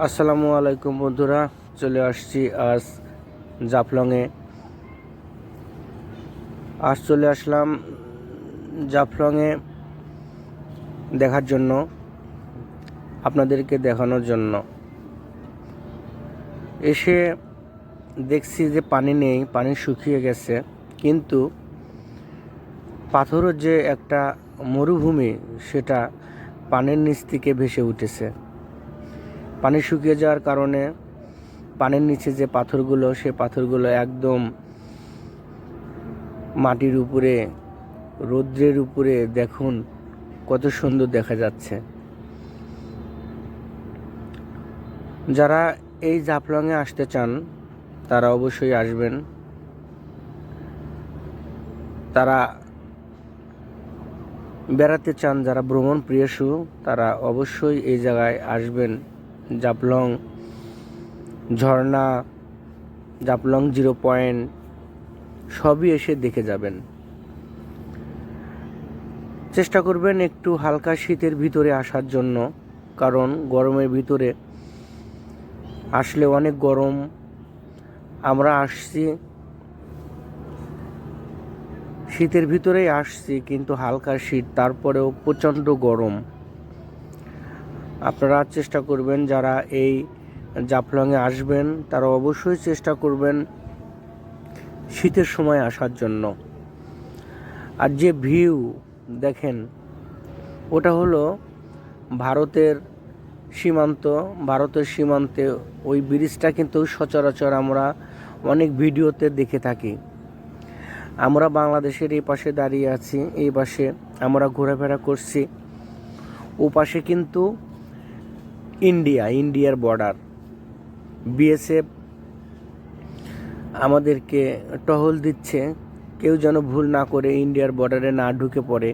আসসালামু আলাইকুম বন্ধুরা, চলে আসছি আজ জাফলংয়ে। আজ চলে আসলাম জাফলংয়ে দেখার জন্য, আপনাদেরকে দেখানোর জন্য। এসে দেখছি যে পানি নেই, পানি শুকিয়ে গেছে, কিন্তু পাথরের যে একটা মরুভূমি, সেটা পানির নিচ থেকে ভেসে উঠেছে। পানি শুকিয়ে যাওয়ার কারণে পানির নিচে যে পাথরগুলো, সে পাথরগুলো একদম মাটির উপরে, রৌদ্রের উপরে দেখুন কত সুন্দর দেখা যাচ্ছে। যারা এই জাফলংয়ে আসতে চান, তারা অবশ্যই আসবেন। তারা বেড়াতে চান, যারা ভ্রমণ প্রিয়সু তারা অবশ্যই এই জায়গায় আসবেন। জাপলং, ঝর্ণা, জাপলং জিরো পয়েন্ট, সবই এসে দেখে যাবেন। চেষ্টা করবেন একটু হালকা শীতের ভিতরে আসার জন্য, কারণ গরমের ভিতরে আসলে অনেক গরম। আমরা আসছি, শীতের ভিতরেই আসছি, কিন্তু হালকা শীত, তারপরেও প্রচণ্ড গরম। আপনারা চেষ্টা করবেন যারা এই জাফলংয়ে আসবেন, তারা অবশ্যই চেষ্টা করবেন শীতের সময় আসার জন্য। আর যে ভিউ, দেখেন, ওটা হলো ভারতের সীমান্ত, ভারতের সীমান্তে ওই ব্রিজটা কিন্তু সচরাচর আমরা অনেক ভিডিওতে দেখে থাকি। আমরা বাংলাদেশের এই পাশে দাঁড়িয়ে আছি, এই পাশে আমরা ঘোরাফেরা করছি। ও পাশে কিন্তু ইন্ডিয়া, ইন্ডিয়ার বর্ডার বিএসএফ আমাদেরকে টহল দিচ্ছে। কেউ যেন ভুল না করে ইন্ডিয়ার বর্ডারে না ঢুকে পড়ে।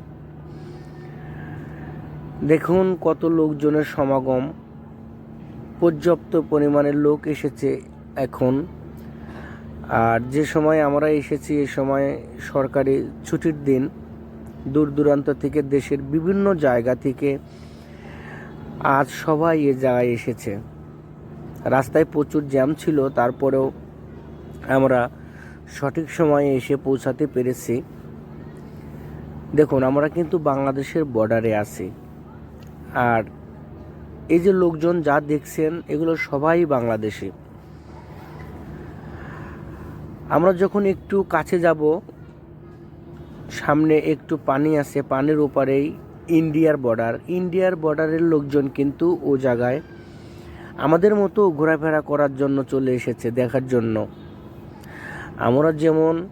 দেখুন কত লোকজনের সমাগম। পর্যাপ্ত পরিমাণের লোক এসেছে এখন। আর যে সময় আমরা এসেছি, এ সময় সরকারি ছুটির দিন। দূর দূরান্ত থেকে দেশের বিভিন্ন জায়গা থেকে আজ সবাই এ জায়গায় এসেছে। রাস্তায় প্রচুর জ্যাম ছিল, তারপরেও আমরা সঠিক সময়ে এসে পৌঁছাতে পেরেছি। দেখুন, আমরা কিন্তু বাংলাদেশের বর্ডারে আছি। আর এই যে লোকজন যা দেখছেন, এগুলো সবাই বাংলাদেশি। আমরা যখন একটু কাছে যাব, সামনে একটু পানি আছে, পানির ওপারেই ইন্ডিয়ার বর্ডার। ইন্ডিয়ার বর্ডারের লোকজন কিন্তু ও জায়গায় আমাদের মতো ঘোরাফেরা করার জন্য চলে এসেছে দেখার জন্য। আমরা যেমন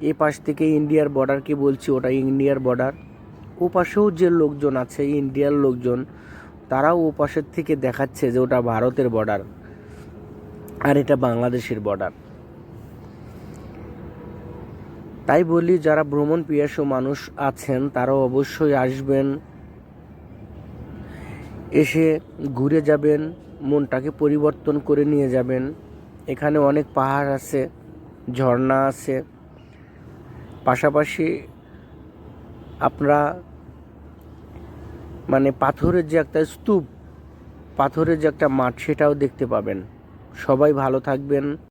এ পাশ থেকে ইন্ডিয়ার বর্ডারকে বলছি, ওটা ইন্ডিয়ার বর্ডার। ও পাশেও যে লোকজন আছে, ইন্ডিয়ার লোকজন, তারাও ও পাশের থেকে দেখাচ্ছে যে ওটা ভারতের বর্ডার আর এটা বাংলাদেশের বর্ডার। তাই বলি, যারা ভ্রমণ পিয়াসু মানুষ আছেন, তারাও অবশ্যই আসবেন, এসে ঘুরে যাবেন, মনটাকে পরিবর্তন করে নিয়ে যাবেন। এখানে অনেক পাহাড় আছে, ঝর্ণা আছে। পাশাপাশি আপনারা মানে পাথরের যে একটা স্তূপ, পাথরের যে একটা মাঠ, সেটাও দেখতে পাবেন। সবাই ভালো থাকবেন।